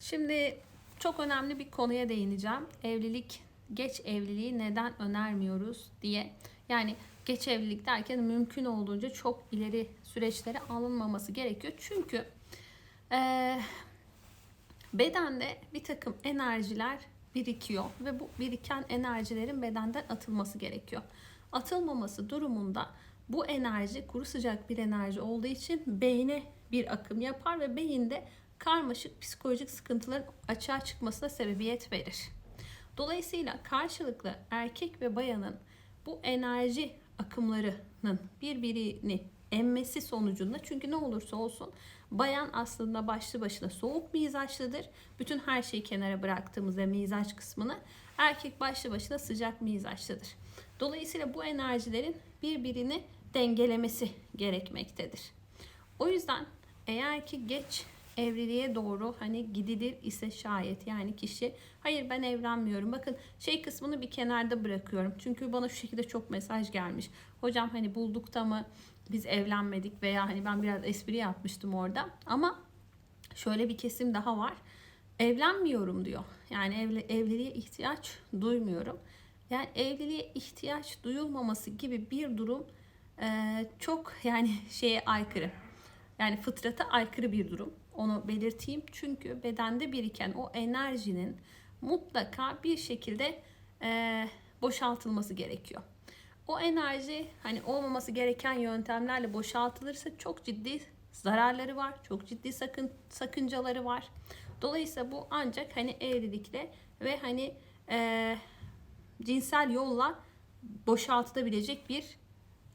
Şimdi çok önemli bir konuya değineceğim. Evlilik, geç evliliği neden önermiyoruz diye. Yani geç evlilik derken mümkün olduğunca çok ileri süreçlere alınmaması gerekiyor. Çünkü eee, bedende bir takım enerjiler birikiyor ve bu biriken enerjilerin bedenden atılması gerekiyor. Atılmaması durumunda bu enerji kuru sıcak bir enerji olduğu için beyne bir akım yapar ve beyinde karmaşık psikolojik sıkıntıların açığa çıkmasına sebebiyet verir. Dolayısıyla karşılıklı erkek ve bayanın bu enerji akımlarının birbirini emmesi sonucunda çünkü ne olursa olsun bayan aslında başlı başına soğuk mizaçlıdır. Bütün her şeyi kenara bıraktığımızda mizaç kısmını erkek başlı başına sıcak mizaçlıdır. Dolayısıyla bu enerjilerin birbirini dengelemesi gerekmektedir. O yüzden eğer ki geç evliliğe doğru hani gidilir ise şayet yani kişi hayır ben evlenmiyorum. Bakın şey kısmını bir kenarda bırakıyorum. Çünkü bana şu şekilde çok mesaj gelmiş. Hocam hani bulduk da mı biz evlenmedik? Veya hani ben biraz espri yapmıştım orada. Ama şöyle bir kesim daha var. Evlenmiyorum diyor. Yani evli, evliliğe ihtiyaç duymuyorum. Yani evliliğe ihtiyaç duyulmaması gibi bir durum eee, çok yani şeye aykırı. Yani fıtrata aykırı bir durum. Onu belirteyim. Çünkü bedende biriken o enerjinin mutlaka bir şekilde eee, boşaltılması gerekiyor. O enerji hani olmaması gereken yöntemlerle boşaltılırsa çok ciddi zararları var. Çok ciddi sakın sakıncaları var. Dolayısıyla bu ancak hani evlilikle ve hani eee, cinsel yolla boşaltılabilecek bir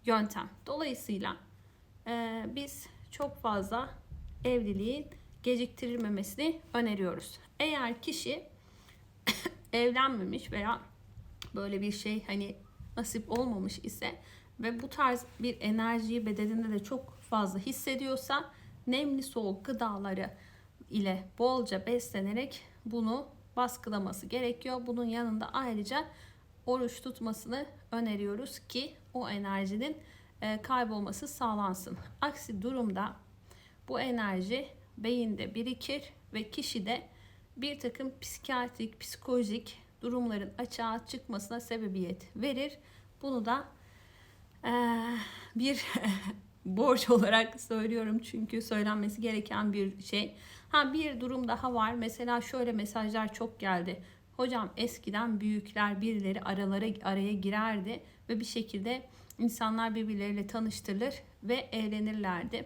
yöntem. Dolayısıyla ee, biz çok fazla evliliğin geciktirilmemesini öneriyoruz. Eğer kişi evlenmemiş veya böyle bir şey hani nasip olmamış ise ve bu tarz bir enerjiyi bedeninde de çok fazla hissediyorsa nemli soğuk gıdaları ile bolca beslenerek bunu baskılaması gerekiyor. Bunun yanında ayrıca oruç tutmasını öneriyoruz ki o enerjinin e, kaybolması sağlansın. Aksi durumda bu enerji beyinde birikir ve kişide bir takım psikiyatrik, psikolojik durumların açığa çıkmasına sebebiyet verir. Bunu da e, bir borç olarak söylüyorum çünkü söylenmesi gereken bir şey. Ha bir durum daha var. Mesela şöyle mesajlar çok geldi. Hocam eskiden büyükler birileri aralara araya girerdi ve bir şekilde insanlar birbirleriyle tanıştırılır ve evlenirlerdi.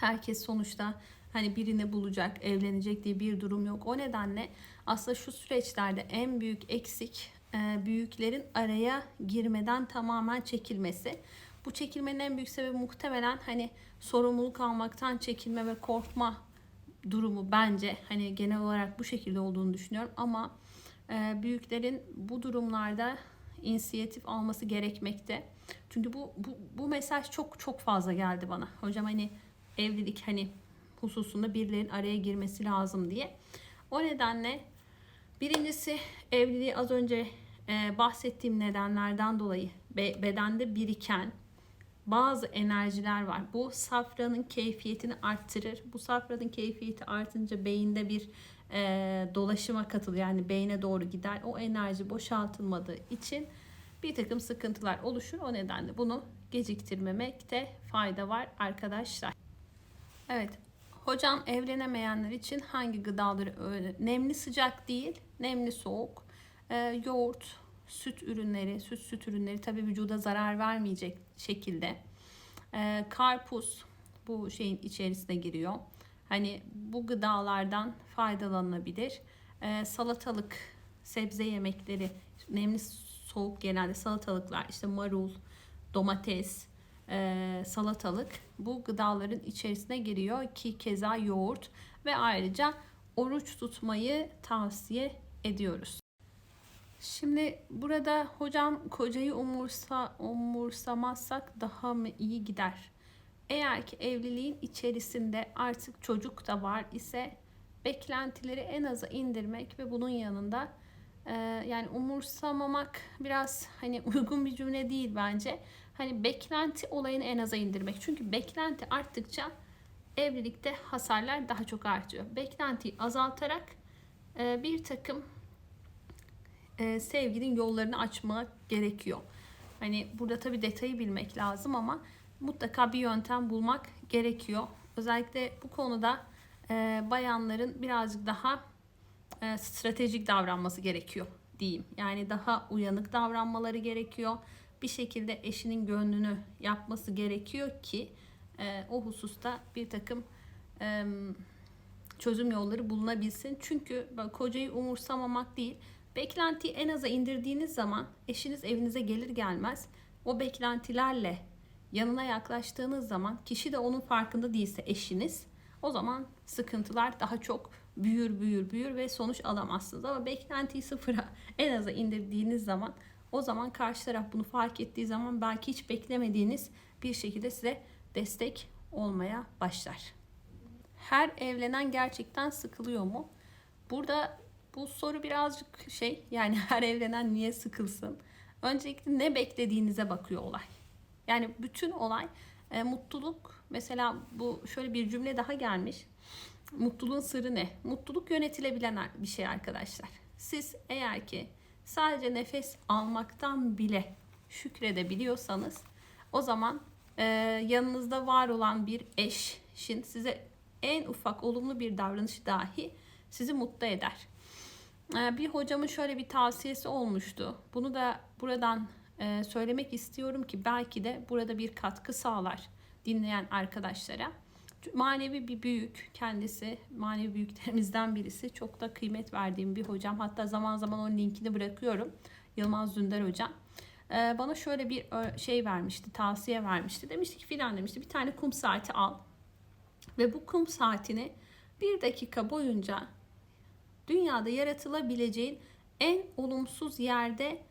Herkes sonuçta hani birini bulacak, evlenecek diye bir durum yok. O nedenle aslında şu süreçlerde en büyük eksik e, büyüklerin araya girmeden tamamen çekilmesi. Bu çekilmenin en büyük sebebi muhtemelen hani sorumluluk almaktan çekilme ve korkma durumu bence hani genel olarak bu şekilde olduğunu düşünüyorum ama e, büyüklerin bu durumlarda inisiyatif alması gerekmekte. Çünkü bu, bu bu mesaj çok çok fazla geldi bana. Hocam hani evlilik hani hususunda birilerinin araya girmesi lazım diye. O nedenle birincisi evliliği az önce e, bahsettiğim nedenlerden dolayı be, bedende biriken bazı enerjiler var. Bu safranın keyfiyetini arttırır. Bu safranın keyfiyeti artınca beyinde bir e, dolaşıma katılır. Yani beyne doğru gider. O enerji boşaltılmadığı için bir takım sıkıntılar oluşur. O nedenle bunu geciktirmemekte fayda var arkadaşlar. Evet. Hocam evlenemeyenler için hangi gıdaları öyle? Nemli sıcak değil, nemli soğuk. Ee, yoğurt, süt ürünleri, süt süt ürünleri tabii vücuda zarar vermeyecek şekilde. Ee, karpuz bu şeyin içerisine giriyor. Hani bu gıdalardan faydalanılabilir. Ee, salatalık, sebze yemekleri, nemli soğuk genelde salatalıklar, işte marul, domates, e, salatalık bu gıdaların içerisine giriyor ki keza yoğurt ve ayrıca oruç tutmayı tavsiye ediyoruz. Şimdi burada hocam kocayı umursa, umursamazsak daha mı iyi gider? Eğer ki evliliğin içerisinde artık çocuk da var ise beklentileri en aza indirmek ve bunun yanında yani umursamamak biraz hani uygun bir cümle değil bence. Hani beklenti olayını en aza indirmek. Çünkü beklenti arttıkça evlilikte hasarlar daha çok artıyor. Beklentiyi azaltarak e, bir takım e, sevginin yollarını açmak gerekiyor. Hani burada tabii detayı bilmek lazım ama mutlaka bir yöntem bulmak gerekiyor. Özellikle bu konuda e, bayanların birazcık daha e, stratejik davranması gerekiyor diyeyim. Yani daha uyanık davranmaları gerekiyor. Bir şekilde eşinin gönlünü yapması gerekiyor ki e, o hususta bir takım e, çözüm yolları bulunabilsin. Çünkü kocayı umursamamak değil, beklentiyi en aza indirdiğiniz zaman eşiniz evinize gelir gelmez o beklentilerle yanına yaklaştığınız zaman kişi de onun farkında değilse eşiniz o zaman sıkıntılar daha çok büyür büyür büyür ve sonuç alamazsınız. Ama beklentiyi sıfıra en aza indirdiğiniz zaman o zaman karşı taraf bunu fark ettiği zaman belki hiç beklemediğiniz bir şekilde size destek olmaya başlar. Her evlenen gerçekten sıkılıyor mu? Burada bu soru birazcık şey yani her evlenen niye sıkılsın? Öncelikle ne beklediğinize bakıyor olay. Yani bütün olay e, mutluluk. Mesela bu şöyle bir cümle daha gelmiş. Mutluluğun sırrı ne? Mutluluk yönetilebilen bir şey arkadaşlar. Siz eğer ki sadece nefes almaktan bile şükredebiliyorsanız o zaman e, yanınızda var olan bir eşin size en ufak olumlu bir davranışı dahi sizi mutlu eder. E, bir hocamın şöyle bir tavsiyesi olmuştu. Bunu da buradan e, söylemek istiyorum ki belki de burada bir katkı sağlar dinleyen arkadaşlara. Manevi bir büyük kendisi manevi büyüklerimizden birisi. Çok da kıymet verdiğim bir hocam. Hatta zaman zaman onun linkini bırakıyorum. Yılmaz Dündar hocam. Ee, bana şöyle bir şey vermişti tavsiye vermişti. Demişti ki filan demişti bir tane kum saati al. Ve bu kum saatini bir dakika boyunca dünyada yaratılabileceğin en olumsuz yerde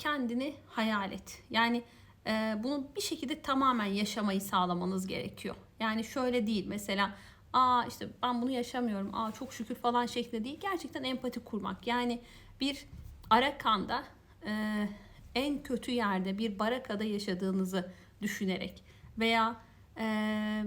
kendini hayal et yani e, bunu bir şekilde tamamen yaşamayı sağlamanız gerekiyor. Yani şöyle değil mesela aa işte ben bunu yaşamıyorum aa çok şükür falan şeklinde değil gerçekten empati kurmak. Yani bir Arakan'da e, en kötü yerde bir barakada yaşadığınızı düşünerek veya e,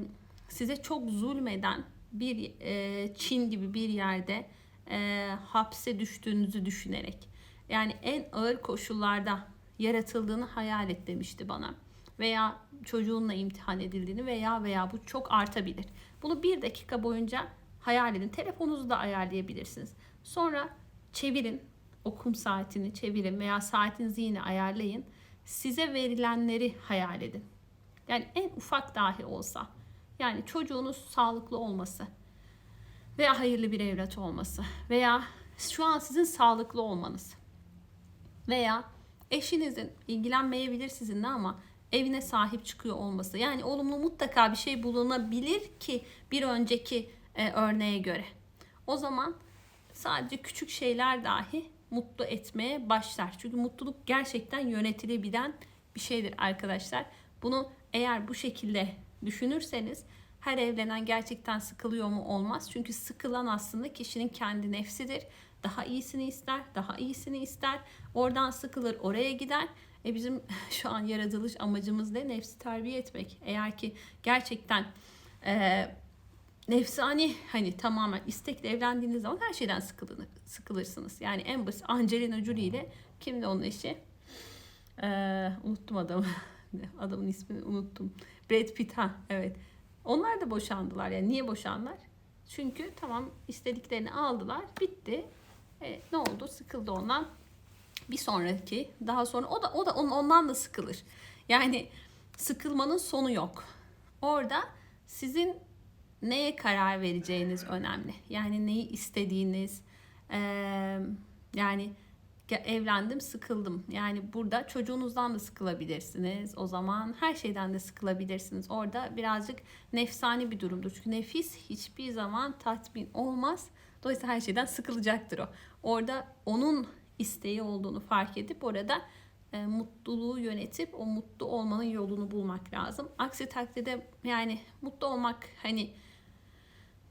size çok zulmeden bir e, Çin gibi bir yerde e, hapse düştüğünüzü düşünerek yani en ağır koşullarda yaratıldığını hayal et demişti bana. Veya çocuğunla imtihan edildiğini veya veya bu çok artabilir. Bunu bir dakika boyunca hayal edin. Telefonunuzu da ayarlayabilirsiniz. Sonra çevirin. Okum saatini çevirin veya saatinizi yine ayarlayın. Size verilenleri hayal edin. Yani en ufak dahi olsa. Yani çocuğunuz sağlıklı olması veya hayırlı bir evlat olması veya şu an sizin sağlıklı olmanız veya eşinizin ilgilenmeyebilir sizinle ama evine sahip çıkıyor olması. Yani olumlu mutlaka bir şey bulunabilir ki bir önceki e, örneğe göre. O zaman sadece küçük şeyler dahi mutlu etmeye başlar. Çünkü mutluluk gerçekten yönetilebilen bir şeydir arkadaşlar. Bunu eğer bu şekilde düşünürseniz her evlenen gerçekten sıkılıyor mu olmaz. Çünkü sıkılan aslında kişinin kendi nefsidir daha iyisini ister, daha iyisini ister. Oradan sıkılır, oraya gider. E bizim şu an yaratılış amacımız ne? Nefsi terbiye etmek. Eğer ki gerçekten e, nefsani hani tamamen istekle evlendiğiniz zaman her şeyden sıkılır, sıkılırsınız. Yani en basit Angelina Jolie ile kimdi onun eşi? Ee, unuttum adamı. Adamın ismini unuttum. Brad Pitt ha evet. Onlar da boşandılar. Yani niye boşandılar? Çünkü tamam istediklerini aldılar. Bitti. E, ne oldu? Sıkıldı ondan. Bir sonraki daha sonra o da o da ondan da sıkılır. Yani sıkılmanın sonu yok. Orada sizin neye karar vereceğiniz önemli. Yani neyi istediğiniz. E, yani evlendim sıkıldım. Yani burada çocuğunuzdan da sıkılabilirsiniz. O zaman her şeyden de sıkılabilirsiniz. Orada birazcık nefsani bir durumdur. Çünkü nefis hiçbir zaman tatmin olmaz. Dolayısıyla her şeyden sıkılacaktır o. Orada onun isteği olduğunu fark edip orada e, mutluluğu yönetip o mutlu olmanın yolunu bulmak lazım. Aksi takdirde yani mutlu olmak hani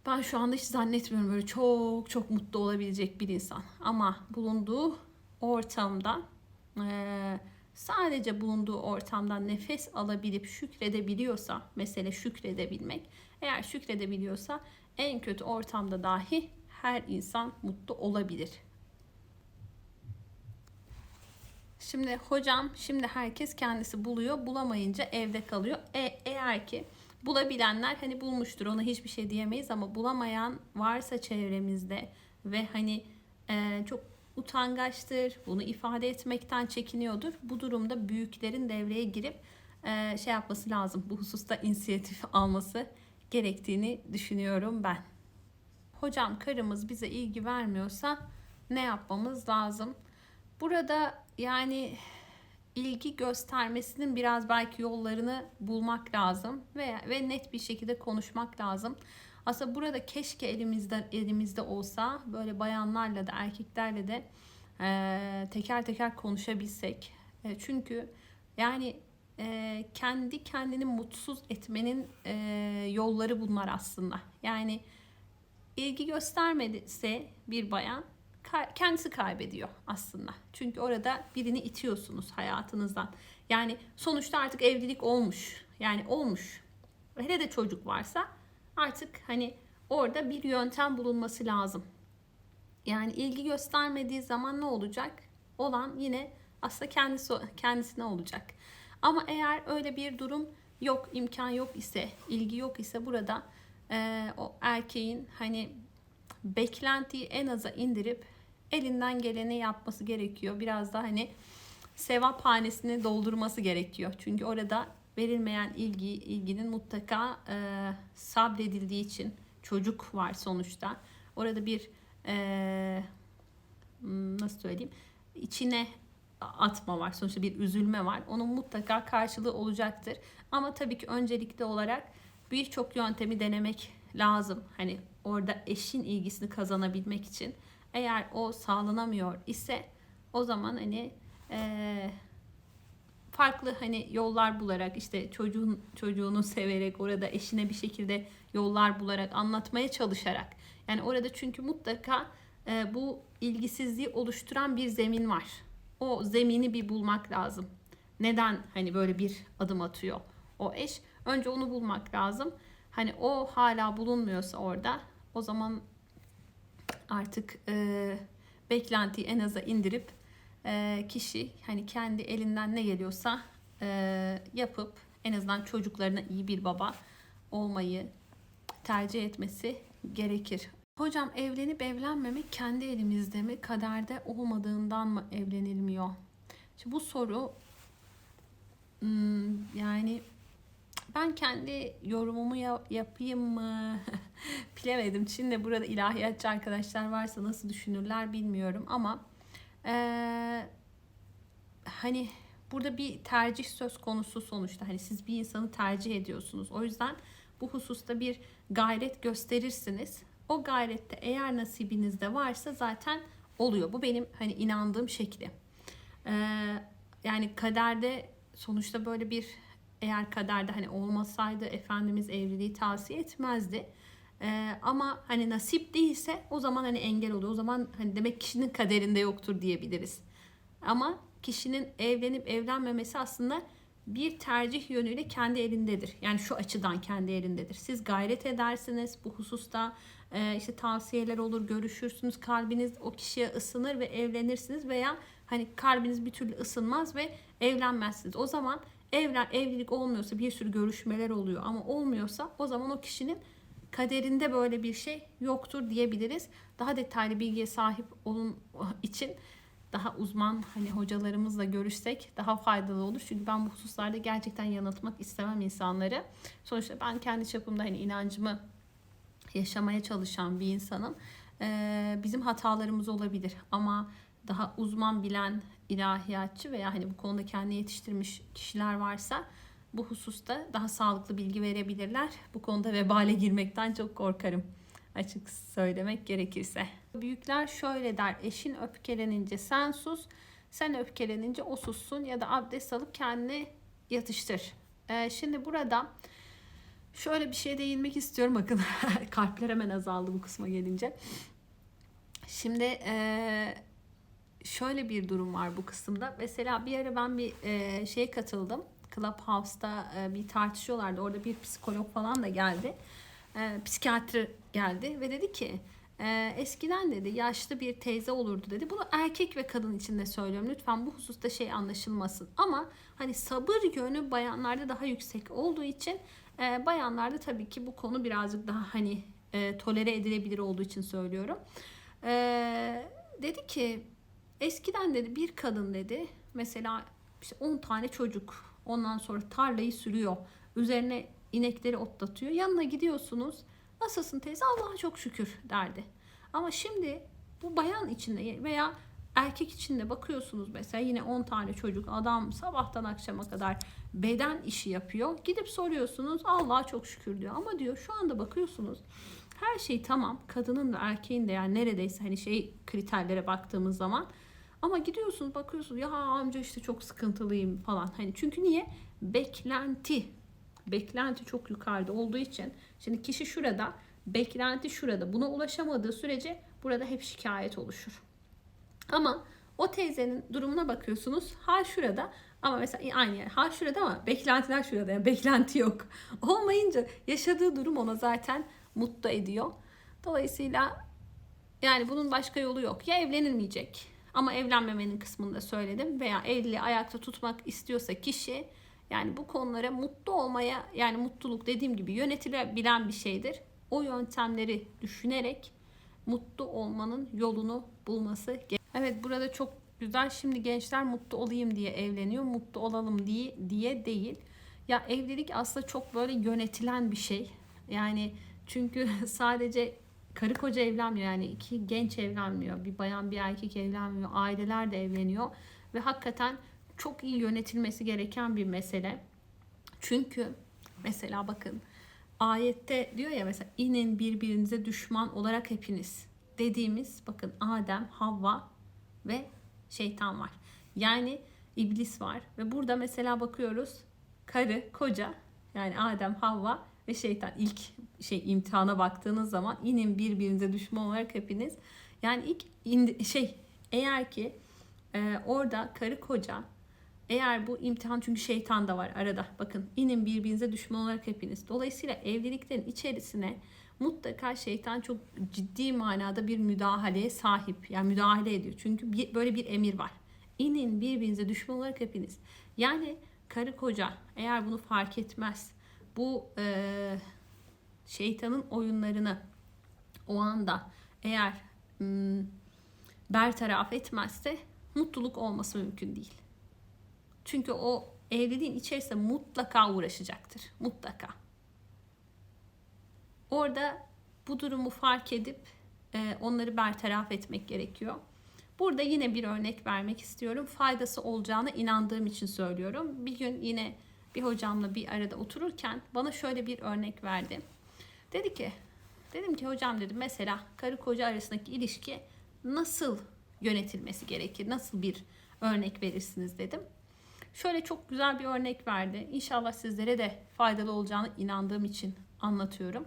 ben şu anda hiç zannetmiyorum böyle çok çok mutlu olabilecek bir insan. Ama bulunduğu ortamda e, sadece bulunduğu ortamdan nefes alabilip şükredebiliyorsa mesele şükredebilmek Eğer şükredebiliyorsa en kötü ortamda dahi her insan mutlu olabilir. Şimdi hocam şimdi herkes kendisi buluyor. Bulamayınca evde kalıyor. E, eğer ki bulabilenler hani bulmuştur ona hiçbir şey diyemeyiz ama bulamayan varsa çevremizde ve hani e, çok utangaçtır, bunu ifade etmekten çekiniyordur. Bu durumda büyüklerin devreye girip e, şey yapması lazım. Bu hususta inisiyatif alması gerektiğini düşünüyorum ben. Hocam karımız bize ilgi vermiyorsa ne yapmamız lazım? Burada yani ilgi göstermesinin biraz belki yollarını bulmak lazım ve ve net bir şekilde konuşmak lazım. Aslında burada keşke elimizde elimizde olsa böyle bayanlarla da erkeklerle de e, teker teker konuşabilsek. E, çünkü yani e, kendi kendini mutsuz etmenin e, yolları bunlar aslında. Yani ilgi göstermediyse bir bayan kendisi kaybediyor aslında. Çünkü orada birini itiyorsunuz hayatınızdan. Yani sonuçta artık evlilik olmuş. Yani olmuş. Hele de çocuk varsa artık hani orada bir yöntem bulunması lazım. Yani ilgi göstermediği zaman ne olacak? Olan yine aslında kendisi kendisine olacak. Ama eğer öyle bir durum yok, imkan yok ise, ilgi yok ise burada e, o erkeğin hani beklentiyi en aza indirip elinden geleni yapması gerekiyor. Biraz da hani sevap hanesini doldurması gerekiyor. Çünkü orada verilmeyen ilgi, ilginin mutlaka e, sabredildiği için çocuk var sonuçta. Orada bir e, nasıl söyleyeyim içine atma var. Sonuçta bir üzülme var. Onun mutlaka karşılığı olacaktır. Ama tabii ki öncelikli olarak birçok yöntemi denemek lazım. Hani orada eşin ilgisini kazanabilmek için. Eğer o sağlanamıyor ise o zaman hani e, farklı hani yollar bularak işte çocuğun çocuğunu severek orada eşine bir şekilde yollar bularak anlatmaya çalışarak yani orada çünkü mutlaka e, bu ilgisizliği oluşturan bir zemin var. O zemini bir bulmak lazım. Neden hani böyle bir adım atıyor o eş? Önce onu bulmak lazım. Hani o hala bulunmuyorsa orada o zaman artık e, beklentiyi en aza indirip e, kişi hani kendi elinden ne geliyorsa e, yapıp en azından çocuklarına iyi bir baba olmayı tercih etmesi gerekir. Hocam evlenip evlenmemek kendi elimizde mi, kaderde olmadığından mı evlenilmiyor? Şimdi bu soru hmm, yani ben kendi yorumumu yapayım mı bilemedim. Şimdi burada ilahiyatçı arkadaşlar varsa nasıl düşünürler bilmiyorum ama ee, hani burada bir tercih söz konusu sonuçta. Hani siz bir insanı tercih ediyorsunuz. O yüzden bu hususta bir gayret gösterirsiniz. O gayrette eğer nasibinizde varsa zaten oluyor. Bu benim hani inandığım şekli. Ee, yani kaderde sonuçta böyle bir eğer kaderde hani olmasaydı Efendimiz evliliği tavsiye etmezdi. Ee, ama hani nasip değilse o zaman hani engel oluyor. O zaman hani demek kişinin kaderinde yoktur diyebiliriz. Ama kişinin evlenip evlenmemesi aslında bir tercih yönüyle kendi elindedir. Yani şu açıdan kendi elindedir. Siz gayret edersiniz bu hususta e, işte tavsiyeler olur, görüşürsünüz, kalbiniz o kişiye ısınır ve evlenirsiniz veya hani kalbiniz bir türlü ısınmaz ve evlenmezsiniz. O zaman evlen evlilik olmuyorsa bir sürü görüşmeler oluyor ama olmuyorsa o zaman o kişinin kaderinde böyle bir şey yoktur diyebiliriz. Daha detaylı bilgiye sahip olun için daha uzman hani hocalarımızla görüşsek daha faydalı olur. Çünkü ben bu hususlarda gerçekten yanıltmak istemem insanları. Sonuçta ben kendi çapımda hani inancımı yaşamaya çalışan bir insanım. Ee, bizim hatalarımız olabilir ama daha uzman bilen ilahiyatçı veya hani bu konuda kendini yetiştirmiş kişiler varsa bu hususta daha sağlıklı bilgi verebilirler. Bu konuda vebale girmekten çok korkarım açık söylemek gerekirse. Büyükler şöyle der. Eşin öfkelenince sen sus, sen öfkelenince o sussun ya da abdest alıp kendini yatıştır. Ee, şimdi burada şöyle bir şey değinmek istiyorum. Bakın kalpler hemen azaldı bu kısma gelince. Şimdi e, şöyle bir durum var bu kısımda. Mesela bir ara ben bir e, şeye katıldım. Clubhouse'da e, bir tartışıyorlardı. Orada bir psikolog falan da geldi. e, psikiyatri geldi ve dedi ki e, eskiden dedi yaşlı bir teyze olurdu dedi. Bunu erkek ve kadın için de söylüyorum. Lütfen bu hususta şey anlaşılmasın. Ama hani sabır yönü bayanlarda daha yüksek olduğu için e, bayanlarda tabii ki bu konu birazcık daha hani e, tolere edilebilir olduğu için söylüyorum. E, dedi ki eskiden dedi bir kadın dedi mesela işte 10 tane çocuk ondan sonra tarlayı sürüyor. Üzerine inekleri otlatıyor. Yanına gidiyorsunuz. Nasılsın teyze? Allah'a çok şükür derdi. Ama şimdi bu bayan içinde veya erkek içinde bakıyorsunuz mesela yine 10 tane çocuk adam sabahtan akşama kadar beden işi yapıyor. Gidip soruyorsunuz Allah'a çok şükür diyor. Ama diyor şu anda bakıyorsunuz her şey tamam. Kadının da erkeğin de yani neredeyse hani şey kriterlere baktığımız zaman ama gidiyorsunuz bakıyorsunuz ya amca işte çok sıkıntılıyım falan. Hani çünkü niye? Beklenti. Beklenti çok yukarıda olduğu için. Şimdi kişi şurada, beklenti şurada. Buna ulaşamadığı sürece burada hep şikayet oluşur. Ama o teyzenin durumuna bakıyorsunuz. Hal şurada ama mesela aynı yer. Hal şurada ama beklentiler şurada. Yani beklenti yok. Olmayınca yaşadığı durum ona zaten mutlu ediyor. Dolayısıyla yani bunun başka yolu yok. Ya evlenilmeyecek ama evlenmemenin kısmını da söyledim. Veya evliliği ayakta tutmak istiyorsa kişi yani bu konulara mutlu olmaya yani mutluluk dediğim gibi yönetilebilen bir şeydir. O yöntemleri düşünerek mutlu olmanın yolunu bulması Evet burada çok güzel. Şimdi gençler mutlu olayım diye evleniyor. Mutlu olalım diye diye değil. Ya evlilik aslında çok böyle yönetilen bir şey. Yani çünkü sadece karı koca evlenmiyor yani iki genç evlenmiyor. Bir bayan bir erkek evlenmiyor. Aileler de evleniyor ve hakikaten çok iyi yönetilmesi gereken bir mesele. Çünkü mesela bakın ayette diyor ya mesela inin birbirinize düşman olarak hepiniz dediğimiz bakın Adem, Havva ve şeytan var. Yani iblis var ve burada mesela bakıyoruz karı, koca yani Adem, Havva ve şeytan ilk şey imtihana baktığınız zaman inin birbirinize düşman olarak hepiniz. Yani ilk indi, şey eğer ki e, orada karı koca eğer bu imtihan çünkü şeytan da var arada. Bakın inin birbirinize düşman olarak hepiniz. Dolayısıyla evliliklerin içerisine mutlaka şeytan çok ciddi manada bir müdahaleye sahip. Yani müdahale ediyor. Çünkü bir, böyle bir emir var. İnin birbirinize düşman olarak hepiniz. Yani karı koca eğer bunu fark etmez bu e, şeytanın oyunlarını o anda eğer m, bertaraf etmezse mutluluk olması mümkün değil. Çünkü o evliliğin içerisinde mutlaka uğraşacaktır. Mutlaka. Orada bu durumu fark edip e, onları bertaraf etmek gerekiyor. Burada yine bir örnek vermek istiyorum. Faydası olacağına inandığım için söylüyorum. Bir gün yine bir hocamla bir arada otururken bana şöyle bir örnek verdi. Dedi ki, dedim ki hocam dedim mesela karı koca arasındaki ilişki nasıl yönetilmesi gerekir? Nasıl bir örnek verirsiniz dedim. Şöyle çok güzel bir örnek verdi. İnşallah sizlere de faydalı olacağını inandığım için anlatıyorum.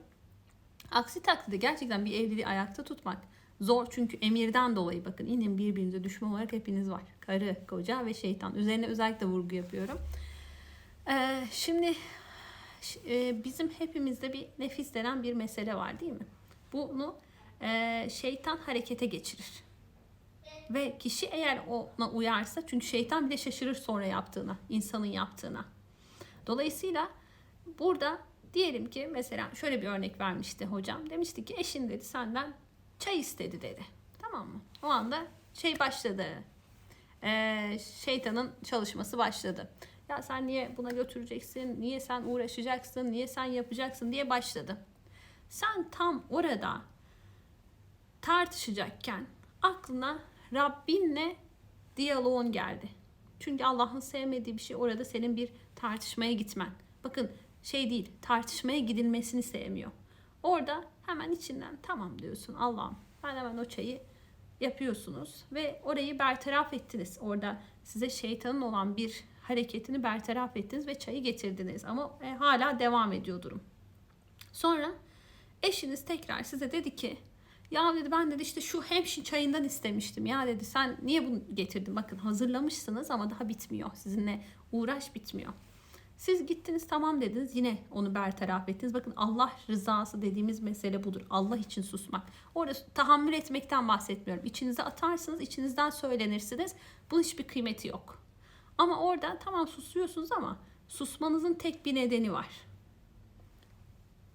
Aksi takdirde gerçekten bir evliliği ayakta tutmak zor çünkü emirden dolayı bakın inin birbirinize düşman olarak hepiniz var. Karı, koca ve şeytan. Üzerine özellikle vurgu yapıyorum. Ee, şimdi e, bizim hepimizde bir nefis denen bir mesele var değil mi? Bunu e, şeytan harekete geçirir. Ve kişi eğer ona uyarsa çünkü şeytan bile şaşırır sonra yaptığına, insanın yaptığına. Dolayısıyla burada diyelim ki mesela şöyle bir örnek vermişti hocam. Demişti ki eşin dedi senden çay istedi dedi. Tamam mı? O anda şey başladı. Ee, şeytanın çalışması başladı. Ya sen niye buna götüreceksin? Niye sen uğraşacaksın? Niye sen yapacaksın diye başladı. Sen tam orada tartışacakken aklına Rabbinle diyaloğun geldi. Çünkü Allah'ın sevmediği bir şey orada senin bir tartışmaya gitmen. Bakın şey değil tartışmaya gidilmesini sevmiyor. Orada hemen içinden tamam diyorsun Allah'ım ben hemen o çayı yapıyorsunuz ve orayı bertaraf ettiniz. Orada size şeytanın olan bir hareketini bertaraf ettiniz ve çayı getirdiniz ama e, hala devam ediyor durum. Sonra eşiniz tekrar size dedi ki ya dedi ben dedi işte şu hemşi çayından istemiştim. Ya dedi sen niye bunu getirdin? Bakın hazırlamışsınız ama daha bitmiyor. Sizinle uğraş bitmiyor. Siz gittiniz tamam dediniz yine onu bertaraf ettiniz. Bakın Allah rızası dediğimiz mesele budur. Allah için susmak. Orada tahammül etmekten bahsetmiyorum. İçinize atarsınız, içinizden söylenirsiniz. Bunun hiçbir kıymeti yok. Ama orada tamam susuyorsunuz ama susmanızın tek bir nedeni var.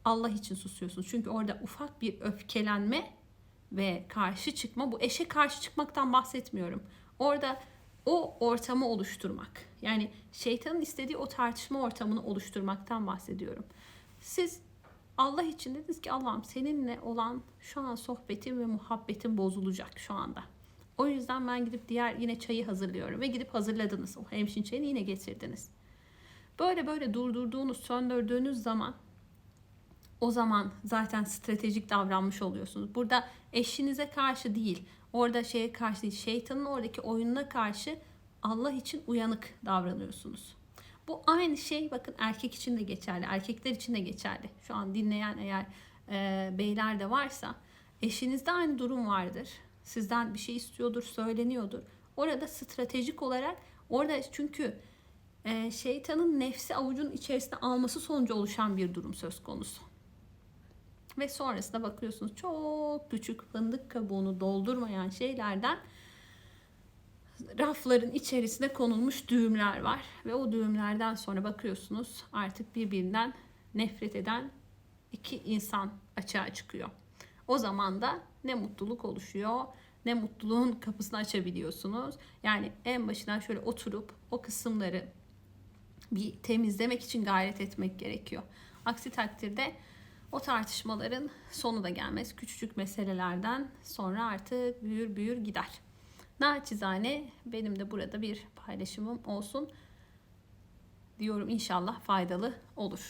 Allah için susuyorsunuz. Çünkü orada ufak bir öfkelenme ve karşı çıkma. Bu eşe karşı çıkmaktan bahsetmiyorum. Orada o ortamı oluşturmak. Yani şeytanın istediği o tartışma ortamını oluşturmaktan bahsediyorum. Siz Allah için dediniz ki Allah'ım seninle olan şu an sohbetim ve muhabbetim bozulacak şu anda. O yüzden ben gidip diğer yine çayı hazırlıyorum ve gidip hazırladınız. O hemşin çayını yine getirdiniz. Böyle böyle durdurduğunuz, söndürdüğünüz zaman o zaman zaten stratejik davranmış oluyorsunuz. Burada eşinize karşı değil, orada şeye karşı değil, şeytanın oradaki oyununa karşı Allah için uyanık davranıyorsunuz. Bu aynı şey bakın erkek için de geçerli, erkekler için de geçerli. Şu an dinleyen eğer e, beyler de varsa eşinizde aynı durum vardır. Sizden bir şey istiyordur, söyleniyordur. Orada stratejik olarak orada çünkü e, şeytanın nefsi avucun içerisine alması sonucu oluşan bir durum söz konusu. Ve sonrasında bakıyorsunuz çok küçük fındık kabuğunu doldurmayan şeylerden rafların içerisine konulmuş düğümler var. Ve o düğümlerden sonra bakıyorsunuz artık birbirinden nefret eden iki insan açığa çıkıyor. O zaman da ne mutluluk oluşuyor ne mutluluğun kapısını açabiliyorsunuz. Yani en başından şöyle oturup o kısımları bir temizlemek için gayret etmek gerekiyor. Aksi takdirde o tartışmaların sonu da gelmez. Küçücük meselelerden sonra artık büyür büyür gider. Naçizane benim de burada bir paylaşımım olsun diyorum inşallah faydalı olur.